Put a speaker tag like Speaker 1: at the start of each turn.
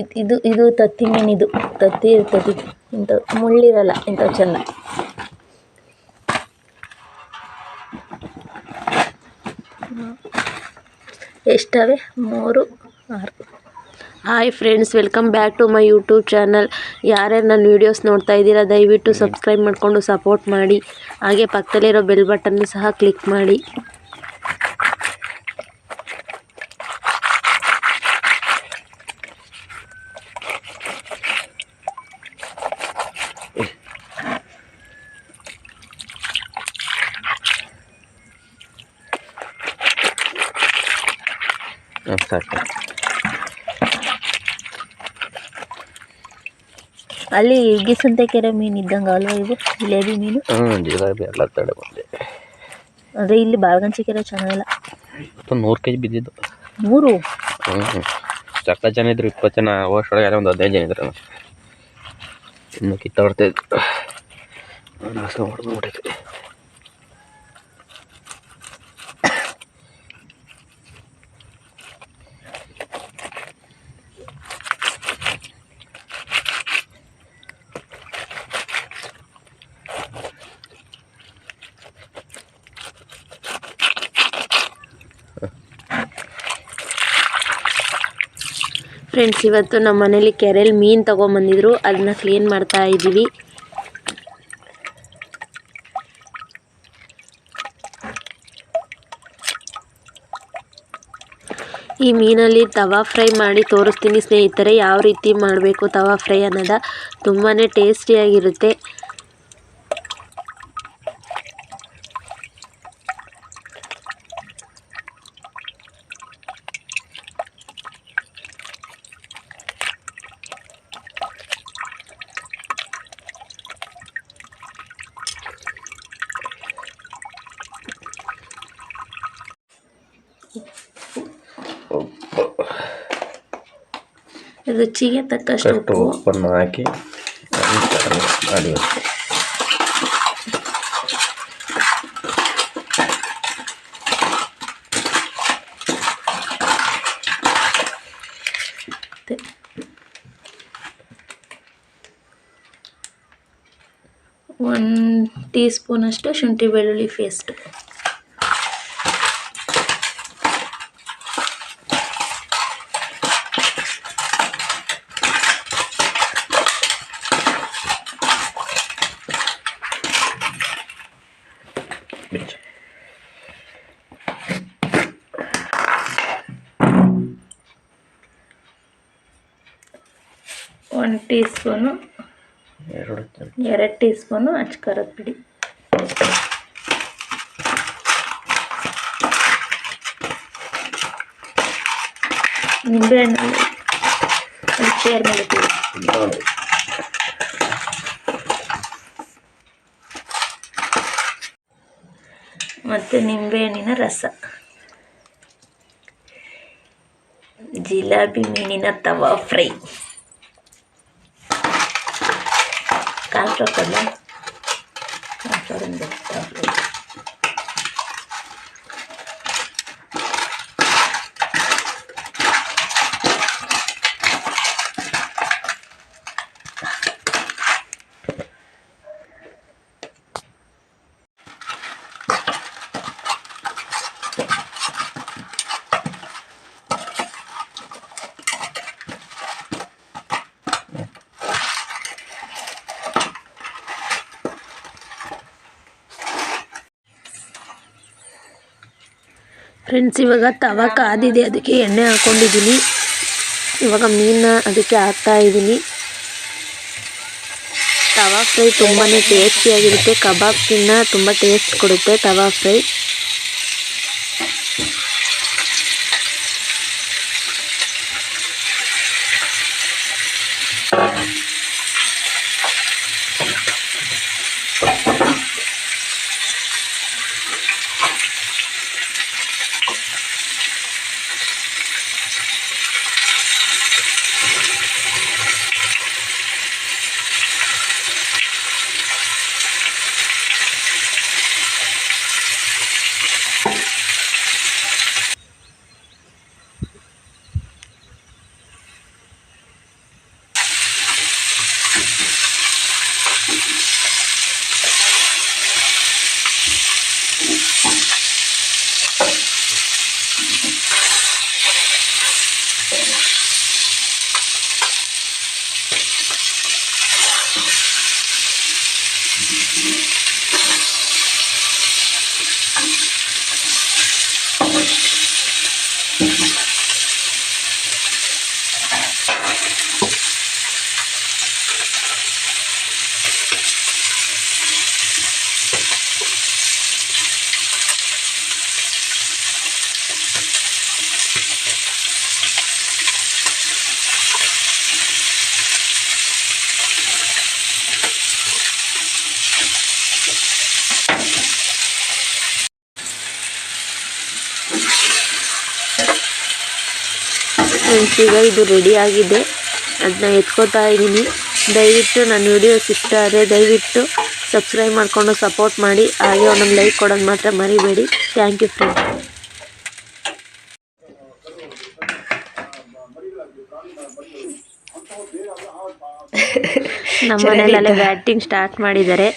Speaker 1: ಇದು ಇದು ಇದು ತತ್ತಿ ಮೀನಿದು ತತ್ತಿ ಇರ್ತತಿ ಇಂಥ ಮುಳ್ಳಿರಲ್ಲ ಇಂಥವು ಚೆನ್ನ. ಎಷ್ಟವೆ? ಮೂರು, ಆರು. Hi friends welcome back to my YouTube channel ಯಾರ್ಯಾರು ನನ್ನ ವೀಡಿಯೋಸ್ ನೋಡ್ತಾ ಇದ್ದೀರಾ, ದಯವಿಟ್ಟು ಸಬ್ಸ್ಕ್ರೈಬ್ ಮಾಡಿಕೊಂಡು ಸಪೋರ್ಟ್ ಮಾಡಿ. ಹಾಗೆ ಪಕ್ಕದಲ್ಲಿರೋ ಬೆಲ್ ಬಟನ್ನು ಸಹ ಕ್ಲಿಕ್ ಮಾಡಿ.
Speaker 2: ಹಾಂ ಸಾಕು
Speaker 1: ಅಲ್ಲಿ ಗಿಸಂತೆ ಕೆರೆ ಮೀನು ಇದ್ದಂಗೆ ಅಲ್ವಾ ಇದು? ಜಿಲೇಬಿ ಮೀನು?
Speaker 2: ಹ್ಞೂ ಜಿಲೇಬಿ ಎಲ್ಲ ತಡೆ ಬಂದೆ.
Speaker 1: ಅದೇ ಇಲ್ಲಿ ಬಾಳ್ಗಂಚಿ ಕೆರೆ ಚೆನ್ನಾಗಿಲ್ಲ.
Speaker 2: ನೂರು ಕೆ ಜಿ ಬಿದ್ದಿದ್ದು
Speaker 1: ಮೂರು
Speaker 2: ಹ್ಞೂ ಚಕ್ಕ ಜನ ಇದ್ರು ಇಪ್ಪತ್ತು ಜನ ಹೋಗೋಷ್ಟೊಳಗೆ ಒಂದು ಹದಿನೈದು ಜನ ಇದ್ರು. ಇನ್ನು ಕಿತ್ತಾಡ್ತಾ ಇದ್ರು. ಮಾಡ್ಕೊಂಡ್ಬಿಟ್ಟೈತೆ
Speaker 1: ಫ್ರೆಂಡ್ಸ್ ಇವತ್ತು ನಮ್ಮ ಮನೇಲಿ ಕೆರೆಯಲ್ಲಿ ಮೀನು ತೊಗೊಂಬಂದಿದ್ರು. ಅದನ್ನ ಕ್ಲೀನ್ ಮಾಡ್ತಾ ಇದ್ದೀವಿ ಈ ಮೀನಲ್ಲಿ ತವಾ ಫ್ರೈ ಮಾಡಿ ತೋರಿಸ್ತೀನಿ ಸ್ನೇಹಿತರೆ, ಯಾವ ರೀತಿ ಮಾಡಬೇಕು ತವಾ ಫ್ರೈ ಅನ್ನೋದ. ತುಂಬಾ ಟೇಸ್ಟಿಯಾಗಿರುತ್ತೆ. ರುಚಿಗೆ ತಕ್ಕಷ್ಟು
Speaker 2: ಕಟ್ಟು
Speaker 1: ಉಪ್ಪು
Speaker 2: ಉಪ್ಪನ್ನು ಹಾಕಿ ಅದನ್ನ ಮಾಡಿ
Speaker 1: ಮತ್ತೆ ಒಂದು ಟೀ ಸ್ಪೂನಷ್ಟು ಶುಂಠಿ ಬೆಳ್ಳುಳ್ಳಿ ಪೇಸ್ಟ್ ಒಂದು ಟೀ ಸ್ಪೂನು
Speaker 2: ಎರಡು
Speaker 1: ಟೀ ಸ್ಪೂನು ಪುಡಿ. ನಿಂಬೆಹಣ್ಣು ಶೇರ್ ಇಟ್ಟಿದ್ದೀನಿ. ಮತ್ತು ನಿಂಬೆಹಣ್ಣಿನ ರಸ. ಜಿಲಾಬಿ ಮೀನಿನ ತವಾ ಫ್ರೈ. ಕಾನ್ಫ್ಲವರ್ ಕೊಡಲ ಕಾನ್ಫ್ಲವರಿಂದ ತವಾ ಫ್ರೈ ಫ್ರೆಂಡ್ಸ್ ಇವಾಗ ತವ ಕಾದಿದೆ. ಅದಕ್ಕೆ ಎಣ್ಣೆ ಹಾಕ್ಕೊಂಡಿದ್ದೀನಿ ಇವಾಗ ಮೀನನ್ನ ಅದಕ್ಕೆ ಹಾಕ್ತಾ ಇದ್ದೀನಿ. ತವಾ ಫ್ರೈ ತುಂಬಾ ಟೇಸ್ಟಿಯಾಗಿರುತ್ತೆ ಕಬಾಬ್ಗಿನ್ನ ತುಂಬ ಟೇಸ್ಟ್ ಕೊಡುತ್ತೆ ತವಾ ಫ್ರೈ. ಫ್ರೆಂಡ್ಸ್ ಈಗ ಇದು ರೆಡಿ ಆಗಿದೆ. ಅದನ್ನ ಎತ್ಕೋತಾ ಇದ್ದೀನಿ. ದಯವಿಟ್ಟು ನನ್ನ ವಿಡಿಯೋಸ್ ಇಷ್ಟ ಆದರೆ ದಯವಿಟ್ಟು ಸಬ್ಸ್ಕ್ರೈಬ್ ಮಾಡಿಕೊಂಡು ಸಪೋರ್ಟ್ ಮಾಡಿ. ಹಾಗೆ ಒಂದೊಂದು ಲೈಕ್ ಕೊಡೋದು ಮಾತ್ರ ಮರಿಬೇಡಿ. ಥ್ಯಾಂಕ್ ಯು ಫ್ರೆಂಡ್ಸ್ ನಮ್ಮ ಮನೆಯಲ್ಲೇ ಬ್ಯಾಟಿಂಗ್ ಸ್ಟಾರ್ಟ್ ಮಾಡಿದ್ದಾರೆ.